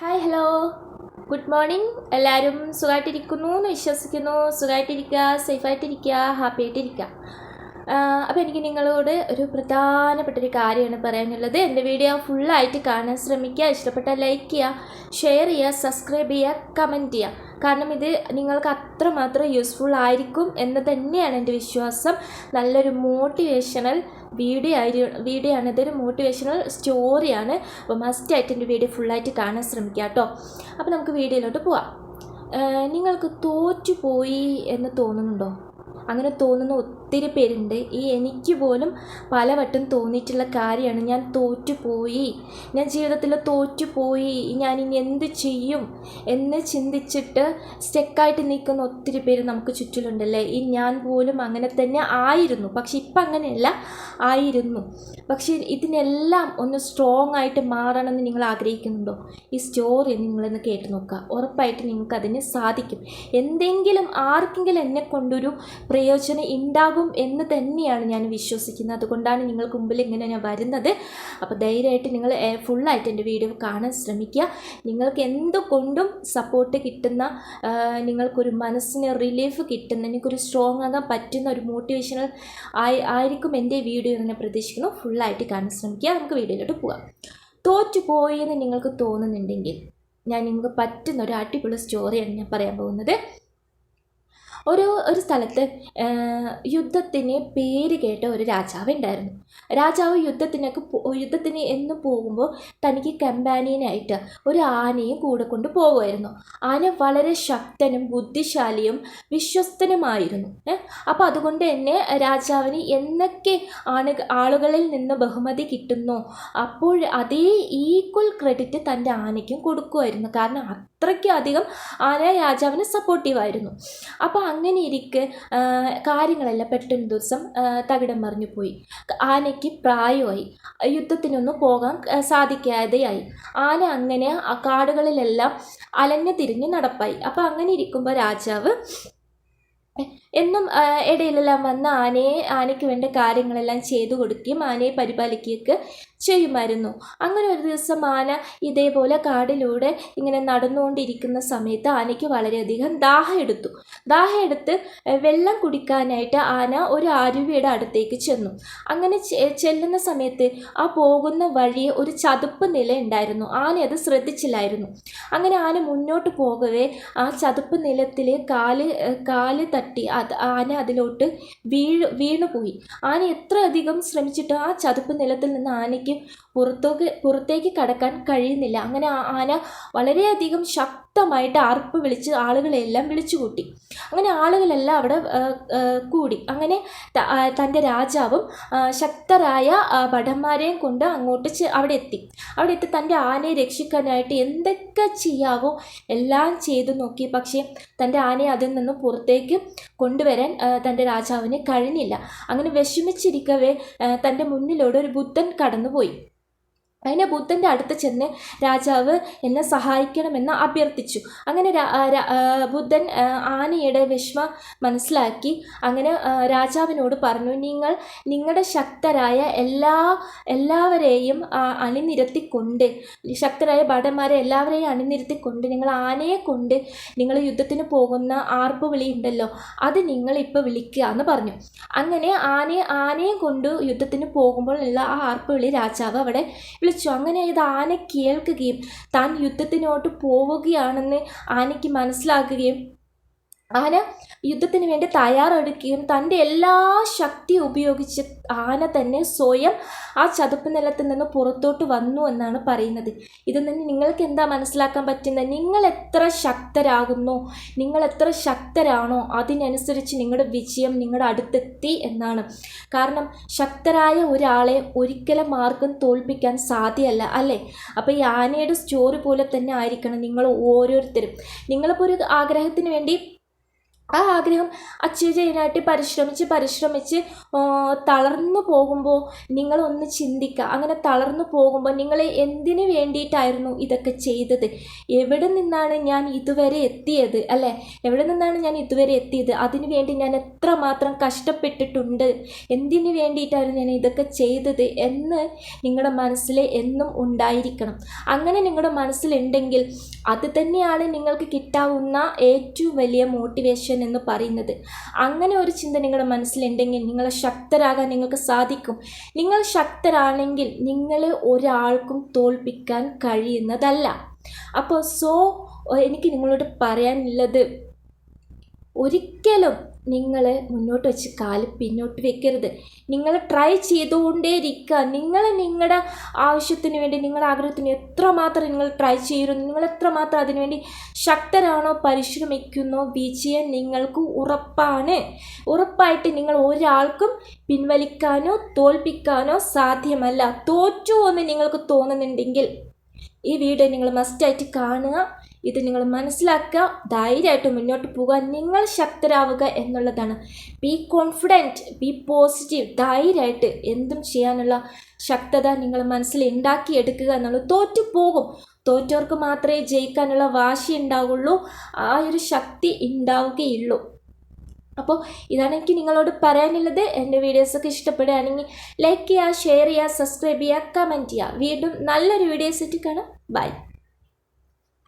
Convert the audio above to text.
Hi hello good morning എല്ലാവരും സുഖമായിട്ടിരിക്കുന്നു എന്ന് വിശ്വസിക്കുന്നു. സുഖമായിട്ടിരിക്കുക സേഫായിട്ടിരിക്കുക ഹാപ്പി ആയിട്ടിരിക്കുക അപ്പോൾ എനിക്ക് നിങ്ങളോട് ഒരു പ്രധാനപ്പെട്ട ഒരു കാര്യമാണ് പറയാനുള്ളത്. എന്റെ വീഡിയോ ഫുള്ളായിട്ട് കാണാൻ ശ്രമിക്കുക. ഇഷ്ടപ്പെട്ടാൽ ലൈക്ക് ചെയ്യുക ഷെയർ ചെയ്യുക സബ്സ്ക്രൈബ് ചെയ്യുക കമന്റ് ചെയ്യുക. കാരണം ഇത് നിങ്ങൾക്ക് അത്രമാത്രം യൂസ്ഫുൾ ആയിരിക്കും എന്ന് തന്നെയാണ് എന്റെ വിശ്വാസം. നല്ലൊരു മോട്ടിവേഷണൽ വീഡിയോ ആയി വീഡിയോ ആണ്. ഇതൊരു മോട്ടിവേഷണൽ സ്റ്റോറിയാണ് അപ്പോൾ മസ്റ്റായിട്ട് എന്റെ വീഡിയോ ഫുള്ളായിട്ട് കാണാൻ ശ്രമിക്കുക കേട്ടോ. അപ്പോൾ നമുക്ക് വീഡിയോയിലോട്ട് പോവാം. നിങ്ങൾക്ക് തോറ്റുപോയി എന്ന് തോന്നുന്നുണ്ടോ? അങ്ങനെ തോന്നുന്ന ഒത്തിരി പേരുണ്ട്. ഈ എനിക്ക് പോലും പലവട്ടം തോന്നിയിട്ടുള്ള കാര്യമാണ്. ഞാൻ തോറ്റുപോയി. ഞാൻ ജീവിതത്തിൽ തോറ്റുപോയി. ഞാൻ ഇനി എന്ത് ചെയ്യും എന്ന് ചിന്തിച്ചിട്ട് സ്റ്റെക്കായിട്ട് നിൽക്കുന്ന ഒത്തിരി പേര് നമുക്ക് ചുറ്റിലുണ്ടല്ലേ ഈ ഞാൻ പോലും അങ്ങനെ തന്നെ ആയിരുന്നു. പക്ഷെ ഇപ്പം അങ്ങനെയല്ല ആയിരുന്നു. പക്ഷേ ഇതിനെല്ലാം ഒന്ന് സ്ട്രോങ് ആയിട്ട് മാറണമെന്ന് നിങ്ങൾ ആഗ്രഹിക്കുന്നുണ്ടോ? ഈ സ്റ്റോറി നിങ്ങളൊന്ന് കേട്ട് നോക്കുക. ഉറപ്പായിട്ട് നിങ്ങൾക്ക് അതിന് സാധിക്കും. എന്തെങ്കിലും ആർക്കെങ്കിലും എന്നെ കൊണ്ടൊരു പ്രയോജനം ഉണ്ടാകും എന്ന് തന്നെയാണ് ഞാൻ വിശ്വസിക്കുന്നത്. അതുകൊണ്ടാണ് നിങ്ങൾക്ക് മുമ്പിൽ ഇങ്ങനെ ഞാൻ വരുന്നത്. അപ്പോൾ ധൈര്യമായിട്ട് നിങ്ങൾ ഫുള്ളായിട്ട് എന്റെ വീഡിയോ കാണാൻ ശ്രമിക്കുക. നിങ്ങൾക്ക് എന്തുകൊണ്ടും സപ്പോർട്ട് കിട്ടുന്ന നിങ്ങൾക്കൊരു മനസ്സിന് റിലീഫ് കിട്ടുന്ന എനിക്കൊരു സ്ട്രോങ് ആകാൻ പറ്റുന്ന ഒരു മോട്ടിവേഷണൽ ആയി ആയിരിക്കും എന്റെ വീഡിയോ എന്ന് പ്രതീക്ഷിക്കുന്നു. ഫുള്ളായിട്ട് കാണാൻ ശ്രമിക്കുക. നമുക്ക് വീഡിയോയിലോട്ട് പോകാം. തോറ്റുപോയെന്ന് നിങ്ങൾക്ക് തോന്നുന്നുണ്ടെങ്കിൽ ഞാൻ നിങ്ങൾക്ക് പറ്റുന്ന ഒരു അടിപൊളി സ്റ്റോറിയാണ് ഞാൻ പറയാൻ പോകുന്നത്. ഒരു ഒരു സ്ഥലത്ത് യുദ്ധത്തിന് പേര് കേട്ട ഒരു രാജാവ് ഉണ്ടായിരുന്നു. രാജാവ് യുദ്ധത്തിനൊക്കെ യുദ്ധത്തിന് എന്ന് പോകുമ്പോൾ തനിക്ക് കമ്പാനിയനായിട്ട് ഒരു ആനയും കൂടെ കൊണ്ട് പോകുമായിരുന്നു ആന വളരെ ശക്തനും ബുദ്ധിശാലിയും വിശ്വസ്തനുമായിരുന്നു അപ്പോൾ അതുകൊണ്ട് തന്നെ രാജാവിന് എന്നൊക്കെ ആണ് ആളുകളിൽ നിന്ന് ബഹുമതി കിട്ടുന്നു? അപ്പോൾ അതേ ഈക്വൽ ക്രെഡിറ്റ് തന്റെ ആനയ്ക്കും കൊടുക്കുമായിരുന്നു കാരണം അത്രയ്ക്കും അധികം ആന രാജാവിന് സപ്പോർട്ടീവായിരുന്നു അപ്പോൾ അങ്ങനെ ഇരിക്കെ കാര്യങ്ങളെല്ലാം പെട്ടെന്ന് ദിവസം തകിടം മറിഞ്ഞു പോയി. ആനയ്ക്ക് പ്രായമായി. യുദ്ധത്തിനൊന്നും പോകാൻ സാധിക്കാതെയായി. ആന അങ്ങനെ ആ കാടുകളിലെല്ലാം അലഞ്ഞു തിരിഞ്ഞ് നടപ്പായി. അപ്പോൾ അങ്ങനെ ഇരിക്കുമ്പോൾ രാജാവ് എന്നും ഇടയിലെല്ലാം വന്ന് ആനയെ ആനയ്ക്ക് വേണ്ട കാര്യങ്ങളെല്ലാം ചെയ്തു കൊടുക്കുകയും ആനയെ പരിപാലിക്കുകയൊക്കെ ചെയ്യുമായിരുന്നു. അങ്ങനെ ഒരു ദിവസം ആന ഇതേപോലെ കാടിലൂടെ ഇങ്ങനെ നടന്നുകൊണ്ടിരിക്കുന്ന സമയത്ത് ആനയ്ക്ക് വളരെയധികം ദാഹം എടുത്തു. ദാഹം എടുത്ത് വെള്ളം കുടിക്കാനായിട്ട് ആന ഒരു അരുവിയുടെ അടുത്തേക്ക് ചെന്നു. അങ്ങനെ ചെല്ലുന്ന സമയത്ത് ആ പോകുന്ന വഴി ഒരു ചതുപ്പ് നില ഉണ്ടായിരുന്നു. ആന അത് ശ്രദ്ധിച്ചില്ലായിരുന്നു. അങ്ങനെ ആന മുന്നോട്ട് പോകവേ ആ ചതുപ്പ് നിലത്തിൽ കാൽ കാൽ തട്ടി അത് ആന അതിലോട്ട് വീഴ് വീണുപോയി. ആന എത്ര അധികം ശ്രമിച്ചിട്ട് ആ ചതുപ്പ് നിലത്തിൽ നിന്ന് ആനയ്ക്ക് പുറത്തേക്ക് പുറത്തേക്ക് കടക്കാൻ കഴിയുന്നില്ല. അങ്ങനെ ആന വളരെയധികം ശക്തമായിട്ട് ആർപ്പ് വിളിച്ച് ആളുകളെല്ലാം വിളിച്ചു കൂട്ടി അങ്ങനെ ആളുകളെല്ലാം അവിടെ കൂടി. അങ്ങനെ തന്റെ രാജാവും ശക്തരായ ഭടന്മാരെയും കൊണ്ട് അങ്ങോട്ട് അവിടെ എത്തി. അവിടെ എത്തി തന്റെ ആനയെ രക്ഷിക്കാനായിട്ട് എന്തൊക്കെ ചെയ്യാവോ എല്ലാം ചെയ്തു നോക്കി. പക്ഷേ തന്റെ ആനയെ അതിൽ നിന്നും പുറത്തേക്ക് കൊണ്ടുവരാൻ തന്റെ രാജാവിന് കഴിഞ്ഞില്ല. അങ്ങനെ വിഷമിച്ചിരിക്കവേ തന്റെ മുന്നിലൂടെ ഒരു ബുദ്ധൻ ruim. അങ്ങനെ ബുദ്ധന്റെ അടുത്ത് ചെന്ന് രാജാവ് എന്നെ സഹായിക്കണമെന്ന് അഭ്യർത്ഥിച്ചു. അങ്ങനെ ബുദ്ധൻ ആനയുടെ വിഷമ മനസ്സിലാക്കി. അങ്ങനെ രാജാവിനോട് പറഞ്ഞു നിങ്ങൾ നിങ്ങളുടെ ശക്തരായ എല്ലാ എല്ലാവരെയും അണിനിരത്തിക്കൊണ്ട് ശക്തരായ ഭടന്മാരെ എല്ലാവരെയും അണിനിരത്തിക്കൊണ്ട് നിങ്ങൾ ആനയെ കൊണ്ട് നിങ്ങൾ യുദ്ധത്തിന് പോകുന്ന ആർപ്പ് ഉണ്ടല്ലോ അത് നിങ്ങളിപ്പോൾ വിളിക്കുക എന്ന് പറഞ്ഞു. അങ്ങനെ ആനയെ ആനയെ കൊണ്ട് യുദ്ധത്തിന് പോകുമ്പോൾ ഉള്ള ആ ആർപ്പ് വിളി രാജാവ് അവിടെ വിളിച്ചു. അങ്ങനെ ഇത് ആന കേൾക്കുകയും താൻ യുദ്ധത്തിനോട്ട് പോവുകയാണെന്ന് ആനയ്ക്ക് മനസ്സിലാക്കുകയും ആന യുദ്ധത്തിന് വേണ്ടി തയ്യാറെടുക്കുകയും തന്റെ എല്ലാ ശക്തി ഉപയോഗിച്ച് ആന തന്നെ സ്വയം ആ ചതുപ്പ് നിലത്ത് നിന്ന് പുറത്തോട്ട് വന്നു എന്നാണ് പറയുന്നത്. ഇതിൽ നിന്ന് നിങ്ങൾക്ക് എന്താ മനസ്സിലാക്കാൻ പറ്റുന്നത്? നിങ്ങൾ എത്ര ശക്തരാകുന്നു? നിങ്ങൾ എത്ര ശക്തരാണോ? അതിനനുസരിച്ച് നിങ്ങളുടെ വിജയം നിങ്ങളുടെ അടുത്തെത്തി എന്നാണ്. കാരണം ശക്തരായ ഒരാളെ ഒരിക്കലും ആർക്കും തോൽപ്പിക്കാൻ സാധ്യമല്ല അല്ലേ? അപ്പോൾ ഈ ആനയുടെ സ്റ്റോറി പോലെ തന്നെ ആയിരിക്കണം നിങ്ങൾ ഓരോരുത്തരും. നിങ്ങളിപ്പോൾ ഒരു ആഗ്രഹത്തിന് വേണ്ടി ആ ആഗ്രഹം അച്ചീവ് ചെയ്യാനായിട്ട് പരിശ്രമിച്ച് പരിശ്രമിച്ച് തളർന്നു പോകുമ്പോൾ നിങ്ങളൊന്ന് ചിന്തിക്കുക അങ്ങനെ തളർന്നു പോകുമ്പോൾ നിങ്ങൾ എന്തിനു വേണ്ടിയിട്ടായിരുന്നു ഇതൊക്കെ ചെയ്തത്? എവിടെ നിന്നാണ് ഞാൻ ഇതുവരെ എത്തിയത് അല്ലേ? എവിടെ നിന്നാണ് ഞാൻ ഇതുവരെ എത്തിയത്? അതിനു വേണ്ടി ഞാൻ എത്രമാത്രം കഷ്ടപ്പെട്ടിട്ടുണ്ട്? എന്തിനു വേണ്ടിയിട്ടായിരുന്നു ഞാൻ ഇതൊക്കെ ചെയ്തത് എന്ന് നിങ്ങളുടെ മനസ്സിൽ എന്നും ഉണ്ടായിരിക്കണം. അങ്ങനെ നിങ്ങളുടെ മനസ്സിലുണ്ടെങ്കിൽ അത് തന്നെയാണ് നിങ്ങൾക്ക് കിട്ടാവുന്ന ഏറ്റവും വലിയ മോട്ടിവേഷൻ എന്ന് പറയുന്നത്. അങ്ങനെ ഒരു ചിന്ത നിങ്ങളുടെ മനസ്സിലുണ്ടെങ്കിൽ നിങ്ങളെ ശക്തരാകാൻ നിങ്ങൾക്ക് സാധിക്കും. നിങ്ങൾ ശക്തരാണെങ്കിൽ നിങ്ങൾ ഒരാൾക്കും തോൽപ്പിക്കാൻ കഴിയുന്നതല്ല. അപ്പോൾ സോ എനിക്ക് നിങ്ങളോട് പറയാനുള്ളത് ഒരിക്കലും നിങ്ങൾ മുന്നോട്ട് വെച്ച് കാൽ പിന്നോട്ട് വെക്കരുത്. നിങ്ങൾ ട്രൈ ചെയ്തുകൊണ്ടേ ഇരിക്കുക നിങ്ങൾ നിങ്ങളുടെ ആവശ്യത്തിന് വേണ്ടി നിങ്ങളുടെ ആഗ്രഹത്തിന് എത്രമാത്രം നിങ്ങൾ ട്രൈ ചെയ്യുന്നു നിങ്ങൾ എത്രമാത്രം അതിനുവേണ്ടി ശക്തരാണോ പരിശ്രമിക്കുന്നോ വിജയം നിങ്ങൾക്ക് ഉറപ്പാണ്. ഉറപ്പായിട്ട് നിങ്ങൾ ഒരാൾക്കും പിൻവലിക്കാനോ തോൽപ്പിക്കാനോ സാധ്യമല്ല. തോറ്റു എന്ന് നിങ്ങൾക്ക് തോന്നുന്നുണ്ടെങ്കിൽ ഈ വീഡിയോ നിങ്ങൾ മസ്റ്റായിട്ട് കാണുക. ഇത് നിങ്ങൾ മനസ്സിലാക്കുക ധൈര്യമായിട്ട് മുന്നോട്ട് പോകുക നിങ്ങൾ ശക്തരാവുക എന്നുള്ളതാണ്. ബി കോൺഫിഡന്റ് ബി പോസിറ്റീവ് ധൈര്യമായിട്ട് എന്തും ചെയ്യാനുള്ള ശക്തത നിങ്ങൾ മനസ്സിൽ ഉണ്ടാക്കിയെടുക്കുക എന്നുള്ളത് തോറ്റു പോകും. തോറ്റവർക്ക് മാത്രമേ ജയിക്കാനുള്ള വാശി ഉണ്ടാവുള്ളൂ ആ ഒരു ശക്തി ഉണ്ടാവുകയുള്ളൂ. അപ്പോൾ ഇതാണ് എനിക്ക് നിങ്ങളോട് പറയാനുള്ളത്. എന്റെ വീഡിയോസൊക്കെ ഇഷ്ടപ്പെടുകയാണെങ്കിൽ ലൈക്ക് ചെയ്യുക ഷെയർ ചെയ്യുക സബ്സ്ക്രൈബ് ചെയ്യുക കമന്റ് ചെയ്യുക. വീണ്ടും നല്ലൊരു വീഡിയോസ് ആയിട്ട് കാണാം. ബൈ